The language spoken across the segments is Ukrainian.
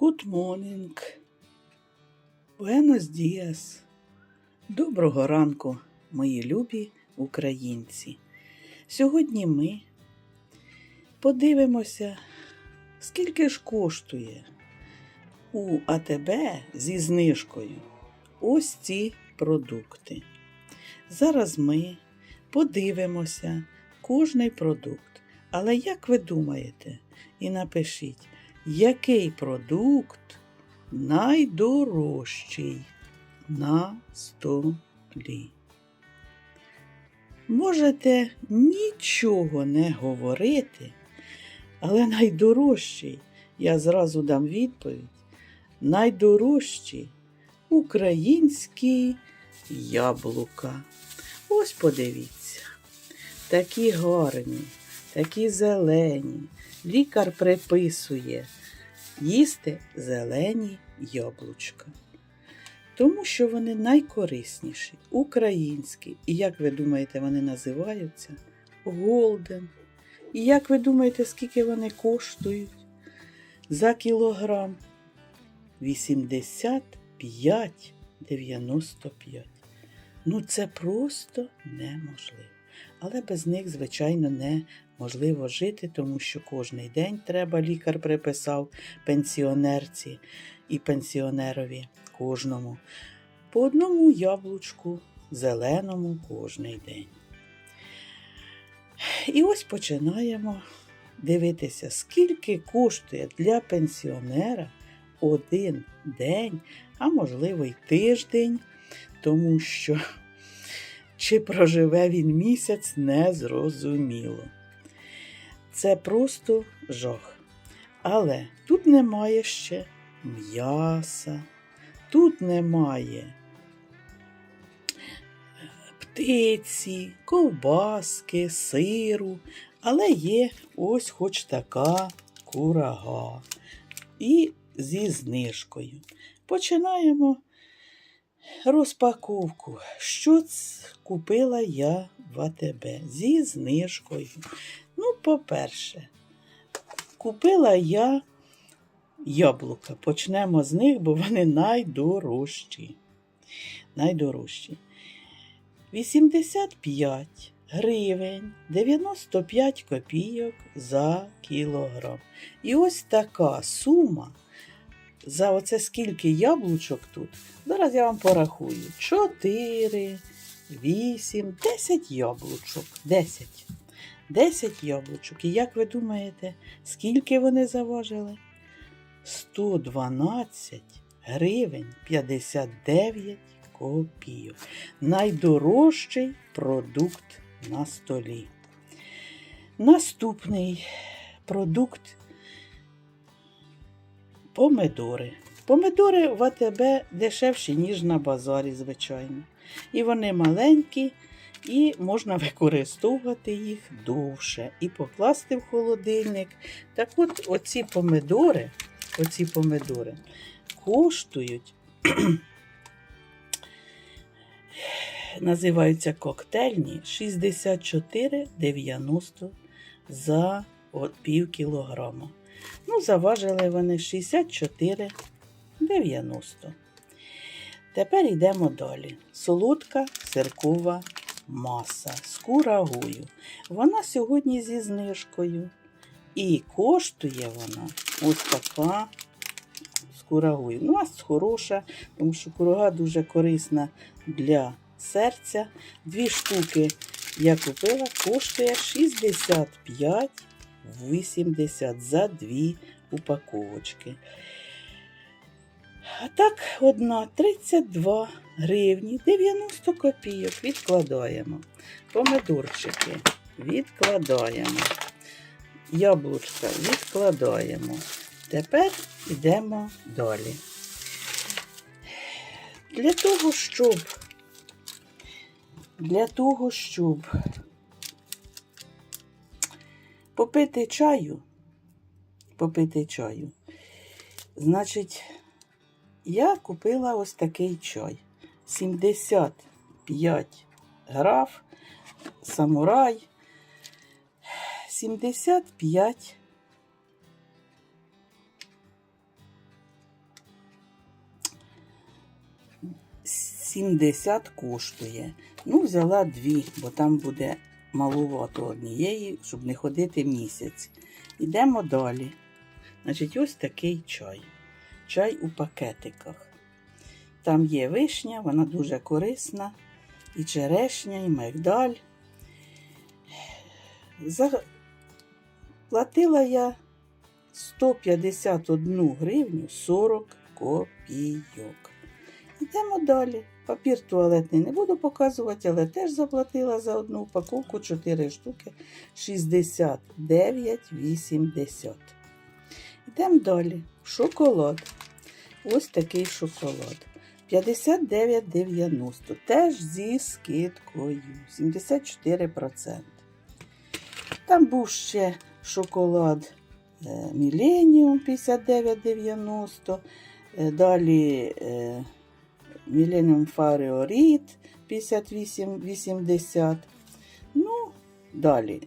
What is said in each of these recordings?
Good morning. Buenos dias. Доброго ранку, мої любі українці. Сьогодні ми подивимося, скільки ж коштує у АТБ зі знижкою ось ці продукти. Зараз ми подивимося кожний продукт. Але як ви думаєте, і напишіть, який продукт найдорожчий на столі? Можете нічого не говорити, але найдорожчий, я зразу дам відповідь, найдорожчі українські яблука. Ось подивіться, такі гарні, такі зелені. Лікар приписує їсти зелені яблучка. Тому що вони найкорисніші, українські. І як ви думаєте, вони називаються? Голден. І як ви думаєте, скільки вони коштують? За кілограм 85,95. Ну, це просто неможливо. Але без них, звичайно, неможливо жити, тому що кожний день треба, лікар приписав пенсіонерці і пенсіонерові кожному. По одному яблучку зеленому кожний день. І ось починаємо дивитися, скільки коштує для пенсіонера один день, а можливо й тиждень, тому що чи проживе він місяць, незрозуміло. Це просто жах. Але тут немає ще м'яса, тут немає птиці, ковбаски, сиру, але є ось хоч така курага. І зі знижкою. Починаємо розпаковку. Що купила я в АТБ зі знижкою. Ну, по-перше, купила я яблука. Почнемо з них, бо вони найдорожчі. Найдорожчі. 85 гривень 95 копійок за кілограм. І ось така сума. За оце скільки яблучок тут. Зараз я вам порахую. 4, 8, 10 яблучок. 10. 10 яблучок. І як ви думаєте, скільки вони заважили? 112 гривень 59 копійок. Найдорожчий продукт на столі. Наступний продукт помидори. Помидори в АТБ дешевші, ніж на базарі, звичайно. І вони маленькі, і можна використовувати їх довше і покласти в холодильник. Так от оці помидори, оці помидори коштують, називаються коктейльні 64,90 за от пів кілограма. Ну, заважили вони 64,90. Тепер йдемо далі. Солодка сиркова маса з курагою. Вона сьогодні зі знижкою. І коштує вона ось така з курагою. Ну, а хороша, тому що курага дуже корисна для серця. Дві штуки я купила, коштує 65 80 за дві упаковочки. А так, одна 32 гривні 90 копійок відкладаємо. Помидорчики відкладаємо. Яблучка відкладаємо. Тепер йдемо далі. Для того, щоб для того, щоб попити чаю, попити чаю, значить, я купила ось такий чай. 75 граф, самурай. 75 70 коштує. Ну, взяла дві, бо там буде малувато однієї, щоб не ходити місяць. Йдемо далі. Значить, ось такий чай. Чай у пакетиках. Там є вишня, вона дуже корисна, і черешня, і мигдаль. Заплатила я 151 гривню 40 копійок. Йдемо далі. Папір туалетний не буду показувати, але теж заплатила за одну упаковку 4 штуки 69,80. Йдемо далі. Шоколад. Ось такий шоколад. 59,90. Теж зі скидкою. 74%. Там був ще шоколад е, Millennium 59,90. Е, Далі Millennium Favorit 58,80. Ну, далі.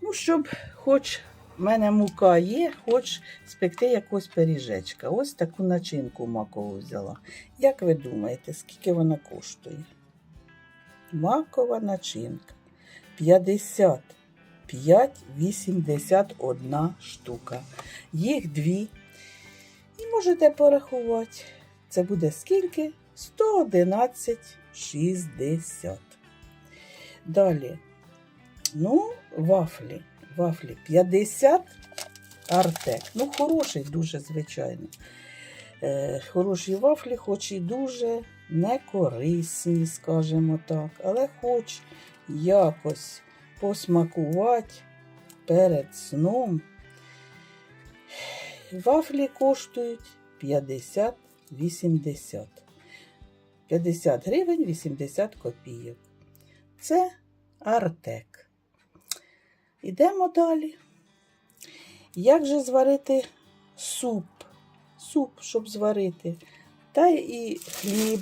Ну, щоб хоч в мене мука є, хоч спекти якось пиріжечка. Ось таку начинку макову взяла. Як ви думаєте, скільки вона коштує? Макова начинка 55,81 штука. Їх дві. І можете порахувати. Це буде скільки? 111,60. Далі. Ну, вафлі. Вафлі 50 артек. Ну, хороший, дуже, звичайно. Е, хороші вафлі, хоч і дуже некорисні, скажімо так. Але хоч якось посмакувати перед сном. Вафлі коштують 50-80. 50 гривень 80 копійок. Це Артек. Ідемо далі. Як же зварити суп? Суп, щоб зварити. Та і хліб.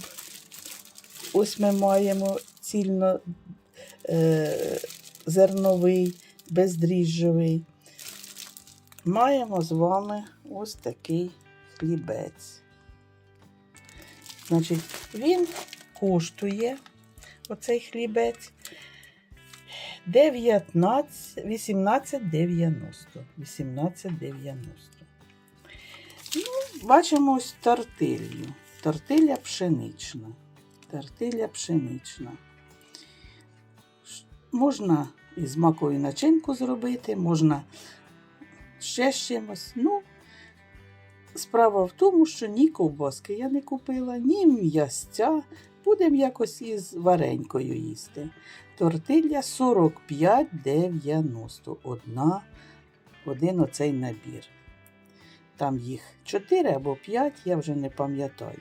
Ось ми маємо цільно е, зерновий, бездріжджовий. Маємо з вами ось такий хлібець. Значить, він коштує оцей хлібець 19, 18,90. 18,90. Ну, бачимо ось тортилью. Тортилля пшенична. Тортилля пшенична. Можна із маковою начинку зробити, можна ще з чимось. Ну, справа в тому, що ні ковбаски я не купила, ні м'ясця. Будемо якось із варенькою їсти. Тортилля 45,90. Одна, один оцей набір. Там їх 4 або 5, я вже не пам'ятаю.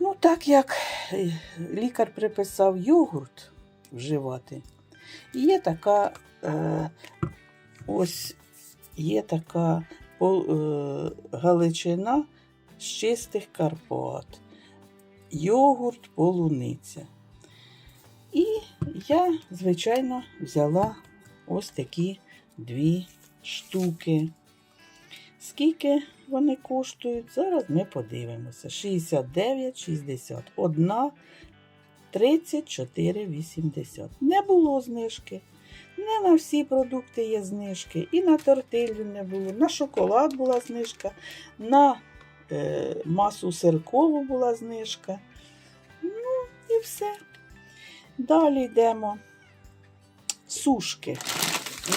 Ну, так як е, лікар приписав йогурт вживати, і є така е, ось є така галичина з чистих Карпат. Йогурт полуниця. І я, звичайно, взяла ось такі дві штуки. Скільки вони коштують? Зараз ми подивимося. 69,60. Одна 34,80. Не було знижки. Не на всі продукти є знижки. І на тортилю не було. На шоколад була знижка, на е, масу сиркову була знижка. Ну, і все. Далі йдемо. Сушки.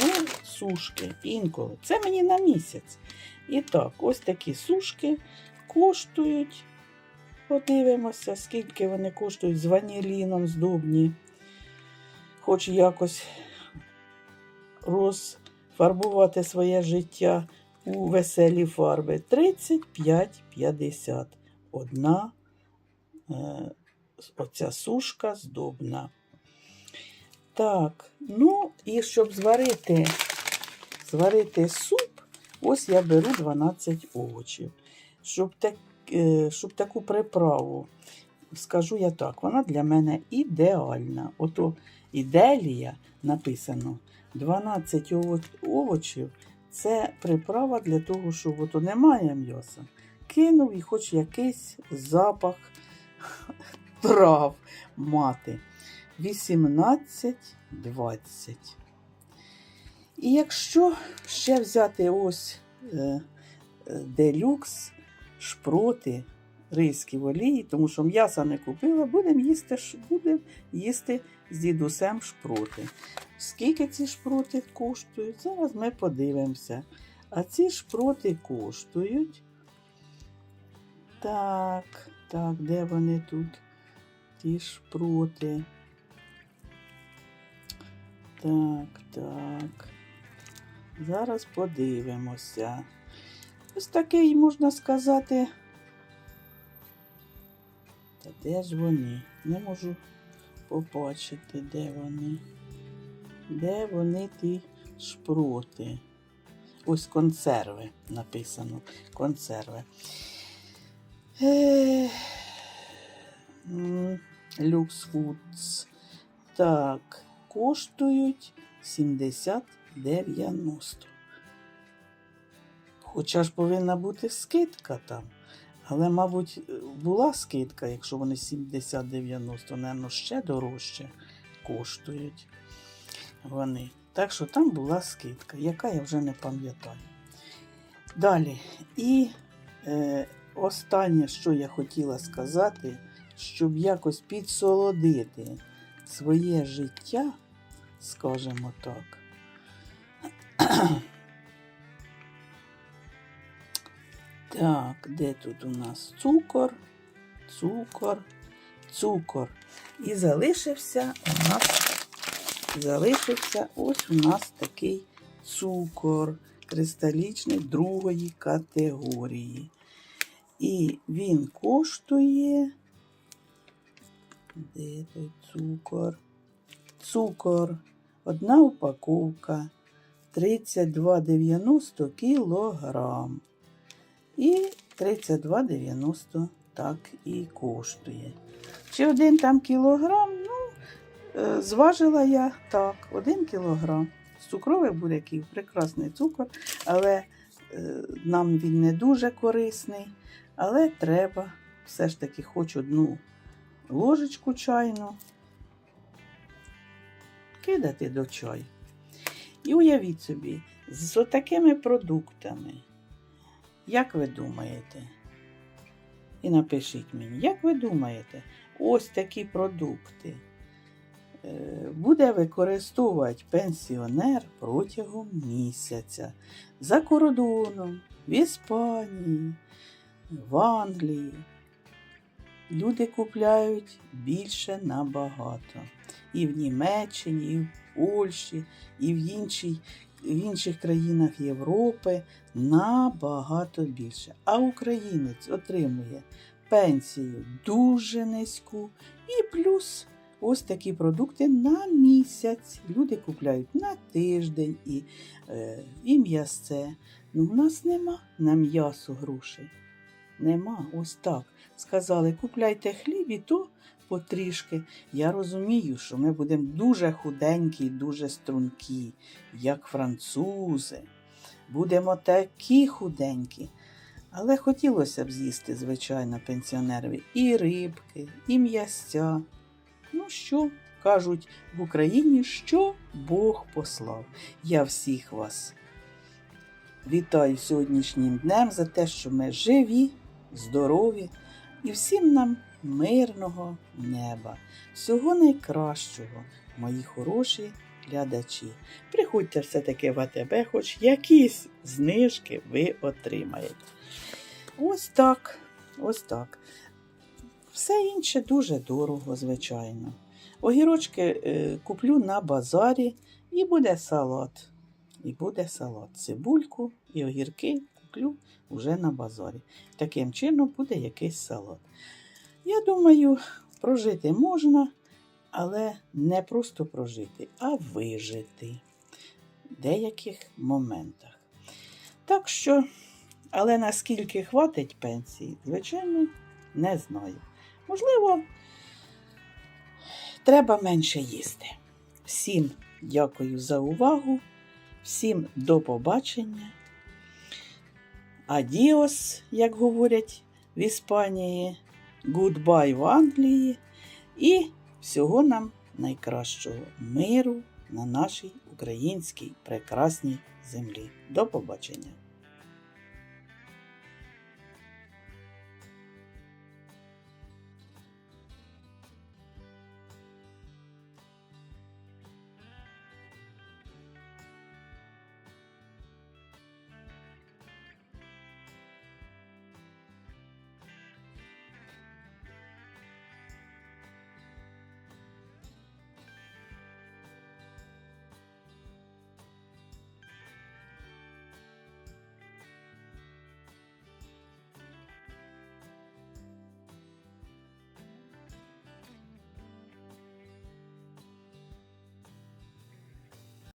Ну, сушки інколи. Це мені на місяць. І так, ось такі сушки коштують. Подивимося, скільки вони коштують з ваніліном здобні. Хоч якось розфарбувати своє життя у веселі фарби. 35,50. Одна е, оця сушка здобна. Так, ну і щоб зварити, зварити суп, ось я беру 12 овочів. Щоб, так, е, щоб таку приправу, скажу я так, вона для мене ідеальна. Ото іделія написано 12 овочів. Це приправа для того, щоб ото немає м'яса. Кинув і хоч якийсь запах трав мати. 18-20. І якщо ще взяти ось е, е, делюкс, шпроти, ризькі в олії, тому що м'яса не купила, будемо їсти, будем їсти з дідусем шпроти. Скільки ці шпроти коштують? Зараз ми подивимося. А ці шпроти коштують. Так, так, де вони тут? Ті шпроти. Так, так. Зараз подивимося. Ось такий, можна сказати. Та де ж вони? Не можу побачити, де вони. Де вони ті шпроти? Ось консерви написано. Консерви. Люкс Фудс. Так, коштують 70-90. Хоча ж повинна бути скидка там. Але, мабуть, була скидка, якщо вони 70-90, напевно, ще дорожче коштують вони. Так що там була скидка, яка я вже не пам'ятаю. Далі. І е, останнє, що я хотіла сказати, щоб якось підсолодити своє життя, скажімо так. Так, де тут у нас цукор, цукор, цукор. І залишився у нас, залишився ось у нас такий цукор кристалічний другої категорії. І він коштує. Де той цукор? Цукор. Одна упаковка 32,90 кілограм. І 32,90 так і коштує. Чи один там кілограм? Ну, е, зважила я так, один кілограм. З цукрових буряків прекрасний цукор, але е, нам він не дуже корисний. Але треба все ж таки хоч одну ложечку чайну кидати до чаю. І уявіть собі, з такими продуктами, як ви думаєте? І напишіть мені, як ви думаєте, ось такі продукти е, буде використовувати пенсіонер протягом місяця за кордоном, в Іспанії, в Англії. Люди купляють більше набагато. І в Німеччині, і в Польщі, і в, іншій, в інших країнах Європи набагато більше. А українець отримує пенсію дуже низьку і плюс ось такі продукти на місяць. Люди купляють на тиждень і, е, і м'ясце. Ну, в нас нема на м'ясо грошей. Нема, ось так. Сказали, купляйте хліб і то потрішки. Я розумію, що ми будемо дуже худенькі, дуже стрункі, як французи. Будемо такі худенькі. Але хотілося б з'їсти, звичайно, пенсіонерові і рибки, і м'ясця. Ну що, кажуть в Україні, що Бог послав. Я всіх вас вітаю сьогоднішнім днем за те, що ми живі, здорові і всім нам мирного неба, всього найкращого, мої хороші глядачі. Приходьте все-таки в АТБ, хоч якісь знижки ви отримаєте. Ось так, ось так. Все інше дуже дорого, звичайно. Огірочки е, куплю на базарі і буде салат. І буде салат. Цибульку і огірки куплю вже на базарі. Таким чином буде якийсь салат. Я думаю, прожити можна, але не просто прожити, а вижити в деяких моментах. Так що, але наскільки хватить пенсії, звичайно, не знаю. Можливо, треба менше їсти. Всім дякую за увагу, всім до побачення. Адіос, як говорять в Іспанії. Гудбай в Англії і всього нам найкращого миру на нашій українській прекрасній землі. До побачення!